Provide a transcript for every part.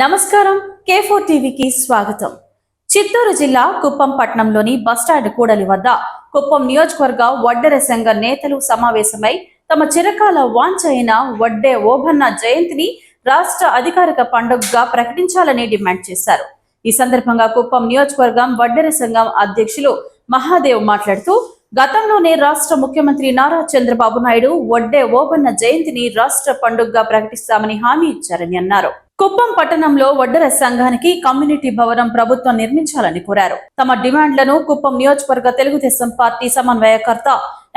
నమస్కారం. కే ఫోర్ టీవీకి స్వాగతం. చిత్తూరు జిల్లా కుప్పం పట్టణంలోని బస్టాండ్ కూడలి వద్ద కుప్పం నియోజకవర్గ వడ్డెర సంఘ నేతలు సమావేశమై తమ చిరకాల వాంఛ అయిన వడ్డే ఓభన్న జయంతిని రాష్ట్ర అధికారిక పండుగగా ప్రకటించాలని డిమాండ్ చేశారు. ఈ సందర్భంగా కుప్పం నియోజకవర్గం వడ్డెర సంఘం అధ్యక్షులు మహాదేవ్ మాట్లాడుతూ గతంలోనే రాష్ట్ర ముఖ్యమంత్రి నారా చంద్రబాబు నాయుడు వడ్డే ఓబన్న జయంతిని రాష్ట్ర పండుగగా ప్రకటిస్తామని హామీ ఇచ్చారని అన్నారు. కుప్పం పట్టణంలో వడ్డర సంఘానికి కమ్యూనిటీ భవనం ప్రభుత్వం నిర్మించాలని కోరారు. తమ డిమాండ్లను కుప్పం నియోజకవర్గ తెలుగుదేశం పార్టీ సమన్వయకర్త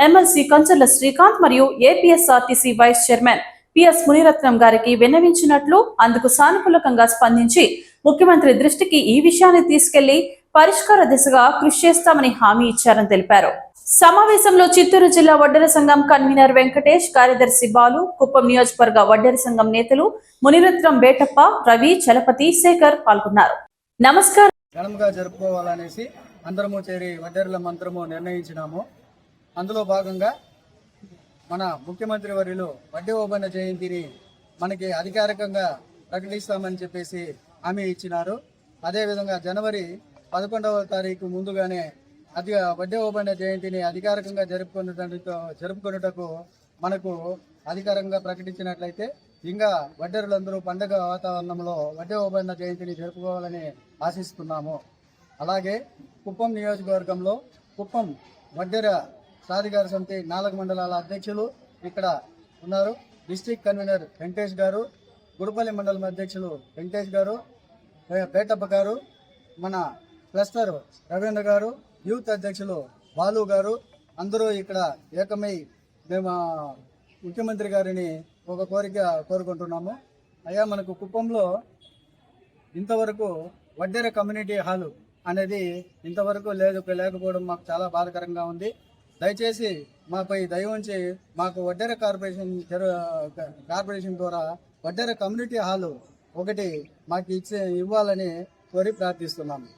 ఎమ్మెల్సీ కంచర్ల శ్రీకాంత్ మరియు APSRTC vice chairman PS Muniratnam గారికి విన్నవించినట్లు అందుకు సానుకూలకంగా స్పందించి ముఖ్యమంత్రి దృష్టికి ఈ విషయాన్ని తీసుకెళ్ళి పరిష్కార దిశగా కృషి చేస్తామని హామీ ఇచ్చారని తెలిపారు. సమావేశంలో చిత్తూరు జిల్లా వడ్డెర సంఘం కన్వీనర్ వెంకటేష్ కార్యదర్శి బాలు కుప్పం నియోజకవర్గ వడ్డెర సంఘం నేతలు మునిరత్నం బేటప్ప రవి చలపతి శేఖర్ పాల్గొన్నారు. నమస్కారం. ఘనంగా జరుపుకోవాలనేసి అందరము చేరి వడ్డేరుల మంత్రము నిర్ణయించినాము. అందులో భాగంగా మన ముఖ్యమంత్రి వర్యులు వడ్డీ ఓబన్న జయంతిని మనకి అధికారికంగా ప్రకటిస్తామని చెప్పేసి హామీ ఇచ్చినారు. అదేవిధంగా జనవరి పదకొండవ తారీఖు ముందుగానే అది వడ్డే ఓబండ జయంతిని అధికారికంగా జరుపుకున్నటకు జరుపుకున్నటకు మనకు అధికారంగా ప్రకటించినట్లయితే ఇంకా వడ్డేరులందరూ పండగ వాతావరణంలో వడ్డే ఓబన్న జయంతిని జరుపుకోవాలని ఆశిస్తున్నాము. అలాగే కుప్పం నియోజకవర్గంలో కుప్పం వడ్డెర సాధికార సమితి నాలుగు మండలాల అధ్యక్షులు ఇక్కడ ఉన్నారు. డిస్టిక్ కన్వీనర్ వెంకటేష్ గారు గుడిపల్లి మండలం అధ్యక్షులు వెంకటేష్ గారు పేటప్ప గారు మన క్లస్టర్ రవీంద్ర గారు యూత్ అధ్యక్షులు బాలు గారు అందరూ ఇక్కడ ఏకమై మేము ముఖ్యమంత్రి గారిని ఒక కోరిక కోరుకుంటున్నాము. అయ్యా మనకు కుప్పంలో ఇంతవరకు వడ్డెర కమ్యూనిటీ హాలు అనేది ఇంతవరకు లేదు లేకపోవడం మాకు చాలా బాధకరంగా ఉంది. దయచేసి మాపై దయ ఉంచి మాకు వడ్డెర కార్పొరేషన్ కార్పొరేషన్ ద్వారా వడ్డెర కమ్యూనిటీ హాలు ఒకటి మాకు ఇచ్చే ఇవ్వాలని కోరి ప్రార్థిస్తున్నాము.